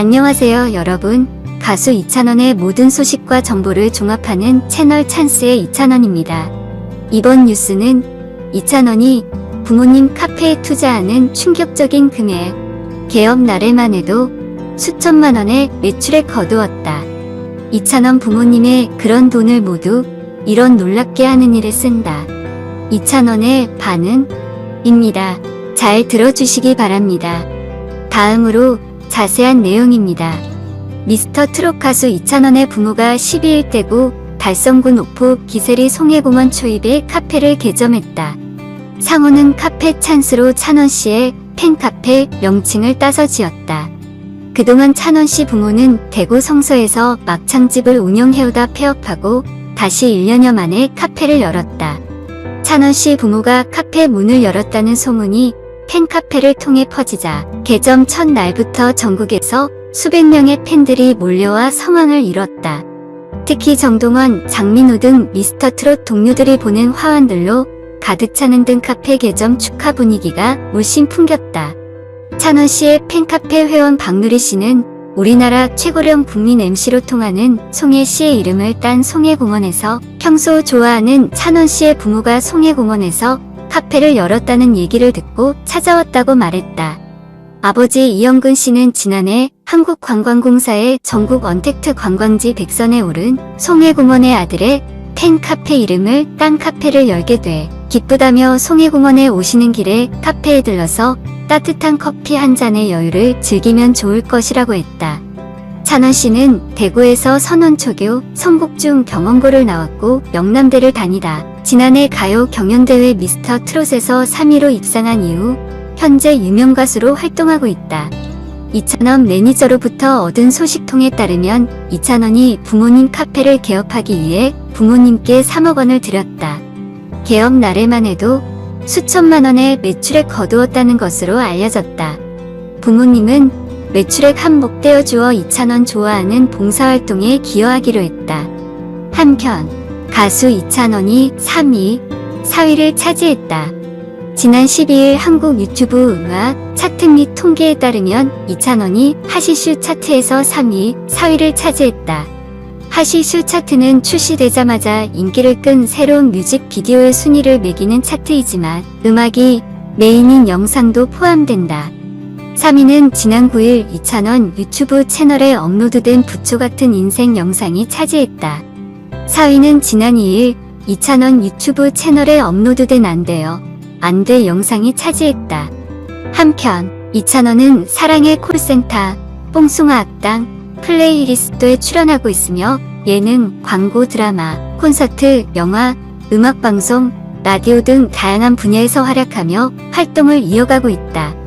안녕하세요, 여러분. 가수 이찬원의 모든 소식과 정보를 종합하는 채널 찬스의 이찬원입니다. 이번 뉴스는 이찬원이 부모님 카페에 투자하는 충격적인 금액, 개업 날에만 해도 수천만 원의 매출에 거두었다. 이찬원 부모님의 그런 돈을 모두 이런 놀랍게 하는 일에 쓴다. 이찬원의 반응입니다. 잘 들어주시기 바랍니다. 다음으로 자세한 내용입니다. 미스터 트롯 가수 이찬원의 부모가 12일 대구 달성군 오포 기세리 송해공원 초입에 카페를 개점했다. 상호는 카페 찬스로 찬원 씨의 팬카페 명칭을 따서 지었다. 그동안 찬원 씨 부모는 대구 성서에서 막창집을 운영해오다 폐업하고 다시 1년여 만에 카페를 열었다. 찬원 씨 부모가 카페 문을 열었다는 소문이 팬카페를 통해 퍼지자 개점 첫날부터 전국에서 수백 명의 팬들이 몰려와 성황을 이뤘다. 특히 정동원, 장민호 등 미스터 트롯 동료들이 보낸 화환들로 가득 차는 등 카페 개점 축하 분위기가 물씬 풍겼다. 찬원 씨의 팬카페 회원 박누리 씨는 우리나라 최고령 국민 MC로 통하는 송혜 씨의 이름을 딴 송혜공원에서 평소 좋아하는 찬원 씨의 부모가 송혜공원에서 카페를 열었다는 얘기를 듣고 찾아왔다고 말했다. 아버지 이영근 씨는 지난해 한국관광공사의 전국 언택트 관광지 백선에 오른 송해공원의 아들의 팬 카페 이름을 딴 카페를 열게 돼 기쁘다며 송해공원에 오시는 길에 카페에 들러서 따뜻한 커피 한 잔의 여유를 즐기면 좋을 것이라고 했다. 찬원 씨는 대구에서 선원초교, 성국중 경원고를 나왔고 영남대를 다니다 지난해 가요 경연대회 미스터 트롯에서 3위로 입상한 이후 현재 유명 가수로 활동하고 있다. 이찬원 매니저로부터 얻은 소식통에 따르면 이찬원이 부모님 카페를 개업하기 위해 부모님께 3억 원을 들였다. 개업 날에만 해도 수천만 원의 매출에 거두었다는 것으로 알려졌다. 부모님은 매출액 한몫 떼어주어 이찬원 좋아하는 봉사활동에 기여하기로 했다. 한편 가수 이찬원이 3위, 4위를 차지했다. 지난 12일 한국 유튜브 음악 차트 및 통계에 따르면 이찬원이 하시슈 차트에서 3위, 4위를 차지했다. 하시슈 차트는 출시되자마자 인기를 끈 새로운 뮤직비디오의 순위를 매기는 차트이지만 음악이 메인인 영상도 포함된다. 3위는 지난 9일 이찬원 유튜브 채널에 업로드된 부초 같은 인생 영상이 차지했다. 4위는 지난 2일 이찬원 유튜브 채널에 업로드된 안돼요. 안돼 영상이 차지했다. 한편 이찬원은 사랑의 콜센터, 뽕숭아 악당, 플레이리스트에 출연하고 있으며 예능, 광고, 드라마, 콘서트, 영화, 음악방송, 라디오 등 다양한 분야에서 활약하며 활동을 이어가고 있다.